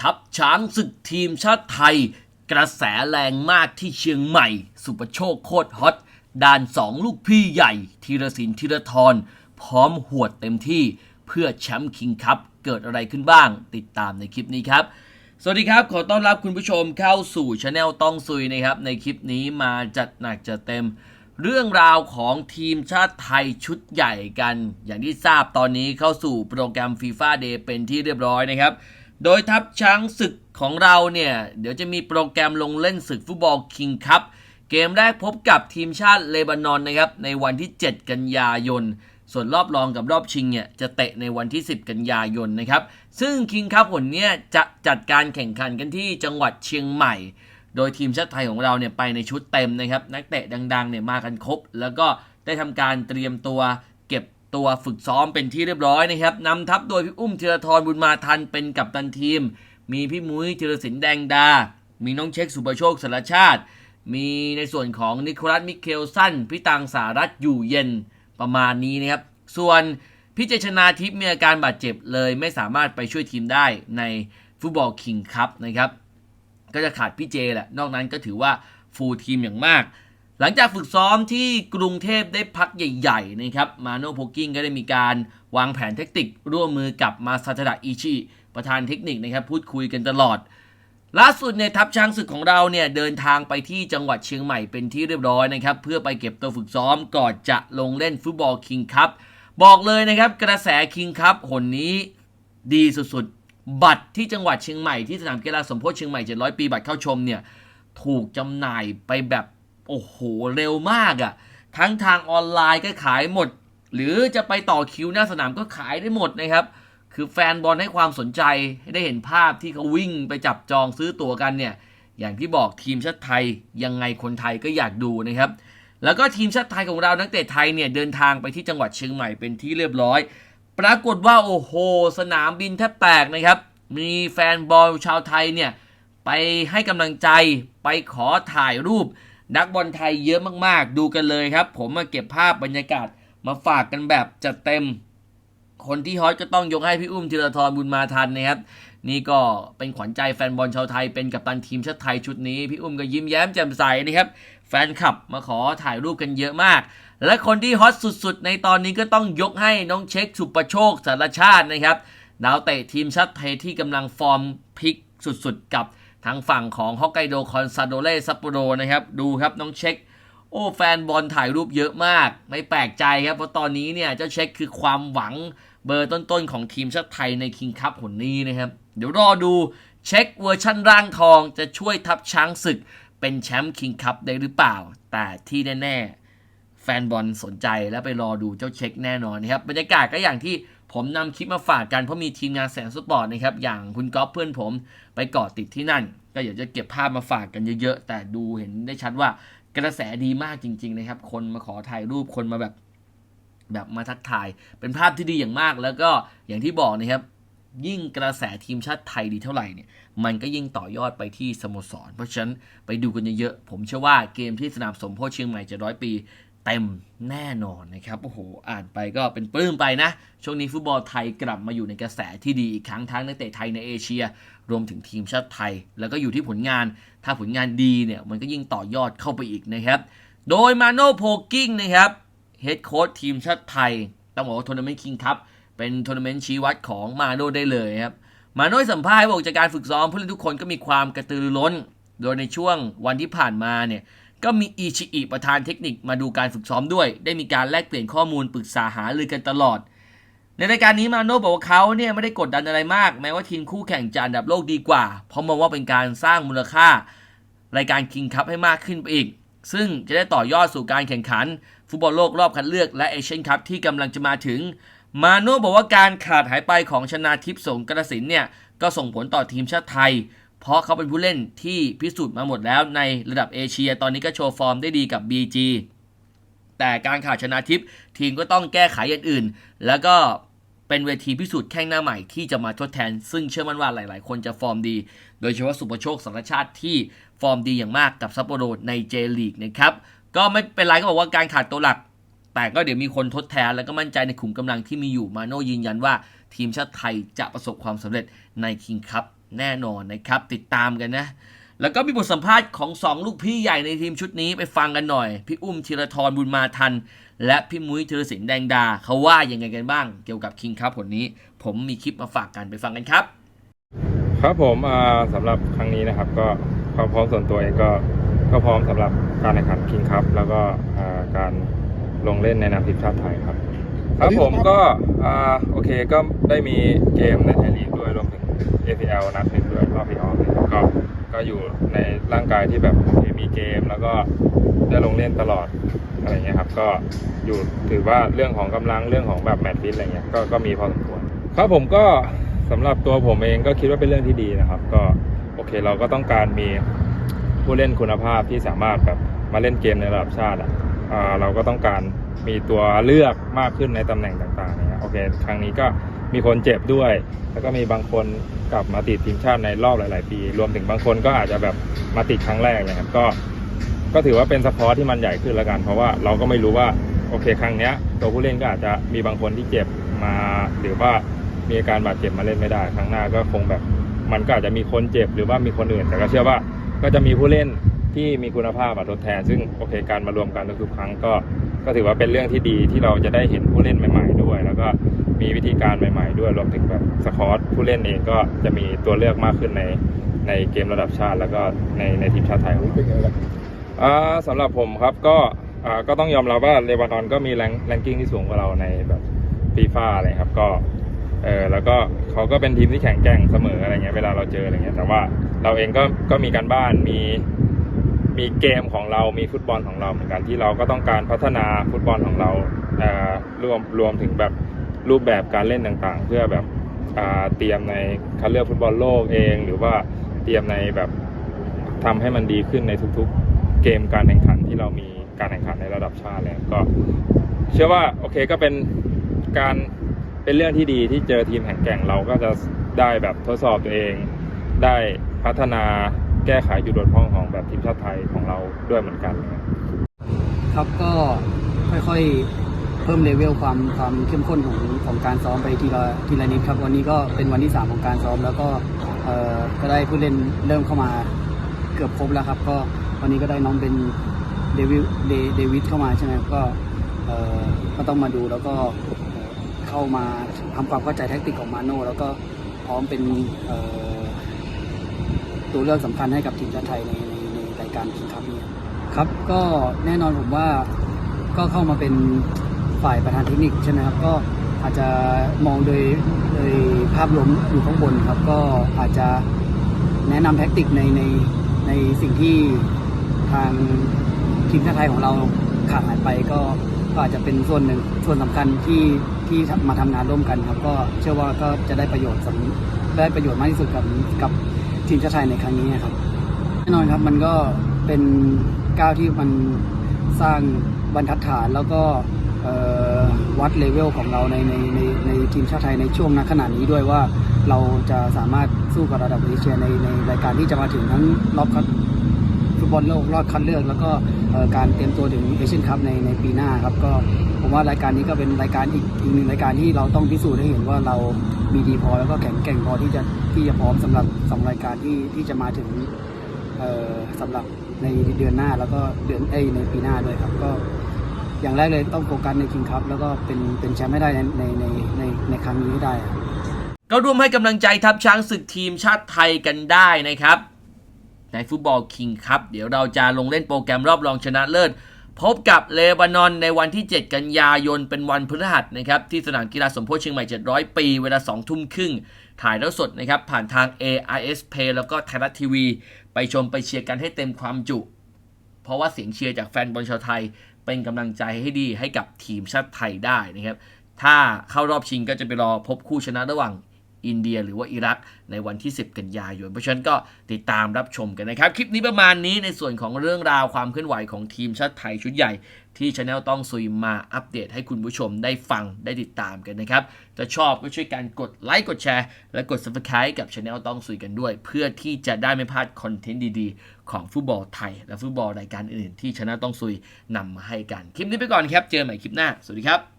ทัพช้างศึกทีมชาติไทย กระแสแรงมากที่เชียงใหม่ สุประโชคโคตรฮอตด่านสองลูกพี่ใหญ่ธีรศิลป์ธีรทรพร้อมหวดเต็มที่เพื่อแชมป์คิงคัพเกิดอะไรขึ้นบ้าง ติดตามในคลิปนี้ครับ สวัสดีครับ ขอต้อนรับคุณผู้ชมเข้าสู่ช anel ต้องซุยนะครับ ในคลิปนี้มาจัดหนักจัดเต็ม เรื่องราวของทีมชาติไทยชุดใหญ่กัน อย่างที่ทราบตอนนี้เข้าสู่โปรแกรม FIFA Day เป็นที่เรียบร้อยนะครับ โดยทัพช้างศึกของเราเนี่ย เดี๋ยวจะมีโปรแกรมลงเล่นศึกฟุตบอลคิงคัพเกมแรกพบกับทีมชาติเลบานอนนะครับในวันที่ 7 กันยายน ส่วนรอบรองกับรอบชิงเนี่ยจะเตะในวันที่ 10 กันยายนนะครับ ซึ่งคิงคัพผลเนี่ยจะจัดการแข่งขันกันที่จังหวัดเชียงใหม่ โดยทีมชาติไทยของเราเนี่ยไปในชุดเต็มนะครับ นักเตะดังๆเนี่ยมากันครบ แล้วก็ได้ทำการเตรียมตัว ตัวฝึกซ้อมเป็นที่เรียบร้อยนะครับนำทัพโดยพี่อุ้มธีรทรบุญมาทันเป็นกัปตันทีม มีพี่มุ้ยธีรศิลป์แดงดา มีน้องเช็คสุประโชคสารชาติ มีในส่วนของนิโคลัสมิเคลสันพี่ตังสารัตอยู่เย็นประมาณนี้นะครับ ส่วนพี่เจชนาทิพย์มีอาการบาดเจ็บเลยไม่สามารถไปช่วยทีมได้ในฟุตบอลคิงคัพนะครับ ก็จะขาดพี่เจแหละ นอกนั้นก็ถือว่าฟูลทีมอย่างมาก หลังจากฝึกซ้อมที่กรุงเทพได้พักใหญ่ๆนะครับมาโนโพกิ้งก็ได้มีการวางแผนเทคนิคร่วมมือกับมาซาตดะอิชิประธานเทคนิคนะครับพูดคุยกันตลอด ล่าสุดในทัพช้างศึกของเราเนี่ยเดินทางไปที่จังหวัดเชียงใหม่เป็นที่เรียบร้อยนะครับเพื่อไปเก็บตัวฝึกซ้อมก่อนจะลงเล่นฟุตบอลคิงคัพบอกเลยนะครับกระแสคิงคัพหนนี้ดีสุดๆ บัตรที่จังหวัดเชียงใหม่ที่สนามกีฬาสมโพธิเชียงใหม่700 ปีบัตรเข้าชมเนี่ยถูกจำหน่ายไปแบบ โอ้โห เร็วมากอะ่ะ ทั้งทางออนไลน์ก็ขายหมด หรือจะไปต่อคิวหน้าสนามก็ขายได้หมดนะครับ คือแฟนบอลให้ความสนใจให้ได้เห็นภาพที่เขาวิ่งไปจับจองซื้อตั๋วกันเนี่ย อย่างที่บอกทีมชาติไทยยังไงคนไทยก็อยากดูนะครับแล้วก็ทีมชาติไทยของเรานักเตะไทยเนี่ยเดินทางไปที่จังหวัดเชียงใหม่เป็นที่เรียบร้อย ปรากฏว่าโอ้โห สนามบินแทบแตกนะครับ มีแฟนบอลชาวไทยเนี่ยไปให้กำลังใจไปขอถ่ายรูป นักบอลไทยเยอะมากๆ ดูกันเลยครับ ผมมาเก็บภาพบรรยากาศมาฝากกันแบบจัดเต็ม คนที่ฮอตก็ต้องยกให้พี่อุ้มธีรทรบุญมาทันนะครับ นี่ก็เป็นขวัญใจแฟนบอลชาวไทยเป็นกัปตันทีมชาติไทยชุดนี้ พี่อุ้มก็ยิ้มแย้มแจ่มใสนะครับ แฟนคลับมาขอถ่ายรูปกันเยอะมาก และคนที่ฮอตสุดๆ ในตอนนี้ก็ต้องยกให้น้องเช็คสุประโชคสารชาตินะครับดาวเตะทีมชาติไทยที่กำลังฟอร์มพลิกสุดๆ กับ ทางฝั่งของฮอกไกโดคอนซาโดเล่ซัปโปโรนะครับ ดูครับน้องเช็ค โอ้แฟนบอลถ่ายรูปเยอะมาก ไม่แปลกใจครับ เพราะตอนนี้เนี่ยเจ้าเช็คคือความหวังเบอร์ต้นๆของทีมชาติไทยในคิงคัพหนนี้นะครับ เดี๋ยวรอดูเช็คเวอร์ชั่นร่างทองจะช่วยทัพช้างศึกเป็นแชมป์คิงคัพได้หรือเปล่า แต่ที่แน่ๆ ฟนบอลสนใจและไปรอดูเจ้าเช็คแน่นอนนะครับบรรยากาศก็อย่างที่ผมนำคลิปมาฝากกันเพราะมีทีมงานแสงสปอร์ตนะครับอย่างคุณก๊อฟเพื่อนผมไปเกาะติดที่นั่น ก็อยากจะเก็บภาพมาฝากกันเยอะๆ แต่ดูเห็นได้ชัดว่ากระแสดีมากจริง ๆนะครับ คนมาขอถ่ายรูปคนมาแบบแบบมาทักทาย เป็นภาพที่ดีอย่างมาก แล้วก็อย่างที่บอกนะครับ ยิ่งกระแสทีมชาติไทยดีเท่าไหร่เนี่ย มันก็ยิ่งต่อยอดไปที่สโมสร เพราะฉะนั้นไปดูกันเยอะๆผมเชื่อว่าเกมที่สนามสมโพธิเชียงใหม่700ปี เต็มแน่นอนนะครับโอ้โหอ่านไปก็เป็นปลื้มไปนะ ช่วงนี้ฟุตบอลไทยกลับมาอยู่ในกระแสที่ดีอีกครั้งทั้งนักเตะไทยในเอเชีย รวมถึงทีมชาติไทย แล้วก็อยู่ที่ผลงาน ถ้าผลงานดีเนี่ยมันก็ยิ่งต่อยอดเข้าไปอีกนะครับ โดยมาโนโพกิ้งนะครับเฮดโค้ชทีมชาติไทยต้องบอกว่าทัวร์นาเมนต์คิงคัพเป็นทัวร์นาเมนต์ชี้วัดของมาโนได้เลยครับมาโนให้สัมภาษณ์บอกจากการฝึกซ้อมผู้เล่นทุกคนก็มีความกระตือรือร้น โดยในช่วงวันที่ผ่านมาเนี่ย ก็มีอิชิอิประธานเทคนิคมาดูการฝึกซ้อมด้วย ได้มีการแลกเปลี่ยนข้อมูลปรึกษาหารือกันตลอด ในรายการนี้มาโน่บอกว่าเขาเนี่ยไม่ได้กดดันอะไรมาก แม้ว่าทีมคู่แข่งจะอันดับโลกดีกว่า เพราะมองว่าเป็นการสร้างมูลค่ารายการคิงคัพให้มากขึ้นไปอีก ซึ่งจะได้ต่อยอดสู่การแข่งขัน ฟุตบอลโลกรอบคัดเลือกและเอเชียนคัพที่กำลังจะมาถึง มาโน่บอกว่าการขาดหายไปของชนาทิพย์สงกระสินเนี่ยก็ส่งผลต่อทีมชาติไทย เพราะเขาเป็นผู้เล่นที่พิสูจน์มาหมดแล้วในระดับเอเชีย ตอนนี้ก็โชว์ฟอร์มได้ดีกับ BG แต่การขาดชนะทิพย์ทีมก็ต้องแก้ไขอย่างอื่น แล้วก็เป็นเวทีพิสูจน์แข่งหน้าใหม่ที่จะมาทดแทน ซึ่งเชื่อมั่นว่าหลาย ๆ คนจะฟอร์มดี โดยเฉพาะสุประโชคสังชาติที่ฟอร์มดีอย่างมากกับซัปโปโรในเจลีกนะครับ ก็ไม่เป็นไรก็บอกว่าการขาดตัวหลัก แต่ก็เดี๋ยวมีคนทดแทน แล้วก็มั่นใจในขุมกำลังที่มีอยู่มาโน่ยืนยันว่า ทีมชาติไทยจะประสบความสำเร็จในคิงคัพ แน่นอนนะครับติดตามกันนะ แล้วก็มีบทสัมภาษณ์ของสองลูกพี่ใหญ่ในทีมชุดนี้ไปฟังกันหน่อย พี่อุ้มธีรทรบุญมาทัน และพี่มุ้ยธีรศิลป์แดงดา เขาว่ายังไงกันบ้าง เกี่ยวกับคิงครับผลนี้ ผมมีคลิปมาฝากกันไปฟังกันครับ ครับผมอ่าสำหรับครั้งนี้นะครับ ก็ความพร้อมส่วนตัวเองก็ก็พร้อมสำหรับการแข่งขันคิงคัพแล้วก็อ่าการลงเล่นในนามทีมชาติไทยครับ ครับผมก็อ่าโอเคก็ได้มีเกมในไทยลีกด้วยรวม APL นัดหนึ่งด้วยรอบพีออฟก็ก็อยู่ในร่างกายที่แบบมีเกม แล้วก็ได้ลงเล่นตลอดอะไรเงี้ยครับ ก็อยู่ถือว่าเรื่องของกำลังเรื่องของแบบแมตช์ฟิตอะไรเงี้ยก็ก็มีพอสมควรครับผมก็สำหรับตัวผมเองก็คิดว่าเป็นเรื่องที่ดีนะครับ ก็โอเคเราก็ต้องการมีผู้เล่นคุณภาพที่สามารถแบบมาเล่นเกมในระดับชาติอะเราก็ต้องการมีตัวเลือกมากขึ้นในตำแหน่งต่างๆเนี่ยโอเค ครั้งนี้ก็ มีคนเจ็บด้วย แล้วก็มีบางคนกลับมาติดทีมชาติในรอบหลาย ๆ ปี รวมถึงบางคนก็อาจจะแบบมาติดครั้งแรกเลยครับก็ ก็ถือว่าเป็นสปอร์ตที่มันใหญ่ขึ้นแล้วกัน เพราะว่าเราก็ไม่รู้ว่าโอเคครั้งเนี้ย ตัวผู้เล่นก็อาจจะมีบางคนที่เจ็บมาหรือว่ามีอาการบาดเจ็บมาเล่นไม่ได้ ครั้งหน้าก็คงแบบ มันก็อาจจะมีคนเจ็บหรือว่ามีคนอื่น แต่ก็เชื่อว่าก็จะมีผู้เล่นที่มีคุณภาพมาทดแทน ซึ่งโอเคการมารวมกันทุกครั้งก็ ก็ถือว่าเป็นเรื่องที่ดีที่เราจะได้เห็นผู้เล่นใหม่ ๆ ด้วย แล้วก็ มีวิธีการใหม่ ๆ ด้วยรวมถึงแบบสคอตผู้เล่นเองก็จะมีตัวเลือกมากขึ้นในในเกมระดับชาติ แล้วก็ในในทีมชาติไทยของเราเป็นไงล่ะอ่าสำหรับผมครับก็อ่าก็ต้องยอมรับว่าเลบานอนก็มีแรงแรงกิ้งที่สูงกว่าเราในแบบฟีฟ่าอะไรครับก็เออแล้วก็เขาก็เป็นทีมที่แข็งแกร่งเสมออะไรเงี้ยเวลาเราเจออะไรเงี้ยแต่ว่าเราเองก็ก็มีการบ้านมีมีเกมของเรา มีฟุตบอลของเราเหมือนกันที่เราก็ต้องการพัฒนาฟุตบอลของเราเอ่อรวมรวมถึงแบบ รูปแบบการเล่นต่างๆ เพื่อแบบเตรียมในคัดเลือกฟุตบอลโลกเอง หรือว่าเตรียมในแบบทำให้มันดีขึ้นในทุกๆเกมการแข่งขันที่เรามีการแข่งขันในระดับชาติแล้วก็เชื่อว่าโอเคก็เป็นการเป็นเรื่องที่ดีที่เจอทีมแข่งแกร่งเราก็จะได้แบบทดสอบตัวเอง ได้พัฒนาแก้ไขจุดบกพร่องของแบบทีมชาติไทยของเราด้วยเหมือนกันครับก็ค่อยๆ พิ่มเลเวลความความเข้มข้นของของการซ้อมไปทีละทีละนิดครับวันนี้ก็เป็นวันที่ 3 ของการซ้อม แล้วก็เอ่อก็ได้ผู้เล่นเริ่มเข้ามาเกือบครบแล้วครับ ก็วันนี้ก็ได้น้องเป็นเดวิดเดเดวิดเข้ามาใช่ไหมก็เอ่อก็ต้องมาดูแล้วก็เข้ามาทำความเข้าใจแทคติกของมาโน่แล้วก็พร้อมเป็นตัวเลือกสำคัญให้กับทีมชาติไทยในในในรายการคิงคัพนี้ครับก็แน่นอนผมว่าก็เข้ามาเป็น ฝ่ายประธานเทคนิคใช่ไหมครับก็อาจจะมองโดยโดยภาพรวมอยู่ข้างบนครับ ก็อาจจะแนะนำแท็กติกในในในสิ่งที่ทางทีมชาติไทยของเราขาดหายไปก็ก็อาจจะเป็นส่วนหนึ่งส่วนสำคัญที่ที่มาทำงานร่วมกันครับ ก็เชื่อว่าก็จะได้ประโยชน์สำได้ประโยชน์มากที่สุดกับกับทีมชาติไทยในครั้งนี้ครับแน่นอนครับมันก็เป็นก้าวที่มันสร้างบรรทัดฐานแล้วก็ วัดเลเวลของเราในในในในทีมชาติไทยในช่วงนัขณะนี้ด้วยว่าเราจะสามารถสู้กับระดับเอเชียในในรายการที่จะมาถึงทั้งรอบคัดฟุตบอลโลกรอบคัดเลือก แล้วก็การเตรียมตัวถึงเอเชียนคัพในในปีหน้าครับก็ผมว่ารายการนี้ก็เป็นรายการอีกอีกหนึ่งรายการที่เราต้องพิสูจน์ให้เห็นว่าเรามีดีพอแล้วก็แข็งแกร่งพอที่จะที่จะพร้อมสำหรับสองรายการที่ที่จะมาถึงเอ่อสำหรับในเดือนหน้าแล้วก็เดือนเอในปีหน้าด้วยครับก็ อย่างแรกเลยต้องโฟกัสในคิงคัพแล้วก็เป็นเป็นแชมป์ให้ได้ในในในในครั้งนี้ให้ได้ก็ร่วมให้กำลังใจทัพช้างศึกทีมชาติไทยกันได้นะครับ ในฟุตบอลคิงครับเดี๋ยวเราจะลงเล่นโปรแกรมรอบรองชนะเลิศ พบกับเลบานอนในวันที่ 7 กันยายนเป็นวันพฤหัสนะครับที่สนามกีฬาสมโพธิเชียงใหม่ 700 ปี เวลา 2 ทุ่มครึ่งถ่ายแล้วสดนะครับผ่านทาง AIS Play แล้วก็ไทยรัฐทีวี ไปชมไปเชียร์กันให้เต็มความจุ เพราะว่าเสียงเชียร์จากแฟนบอลชาวไทย เป็นกำลังใจให้ดีให้กับทีมชาติไทยได้นะครับ ถ้าเข้ารอบชิงก็จะไปรอพบคู่ชนะระหว่าง อินเดียหรือว่าอิรักในวันที่ 10 กันยายน เพราะฉะนั้นก็ติดตามรับชมกันนะครับ คลิปนี้ประมาณนี้ในส่วนของเรื่องราวความเคลื่อนไหวของทีมชาติไทยชุดใหญ่ ที่ช anel ต้องซุยมาอัปเดตให้คุณผู้ชมได้ฟังได้ติดตามกันนะครับถ้าชอบก็ช่วยกันกดไลค์กดแชร์และกด subscribe กับช anel ต้องซุยกันด้วย เพื่อที่จะได้ไม่พลาดคอนเทนต์ดีๆ ของฟุตบอลไทย และฟุตบอลรายการอื่นๆที่ช anel ต้องซุยนำมาให้กันคลิปนี้ไปก่อนครับเจอกันใหม่คลิปหน้าสวัสดีครับ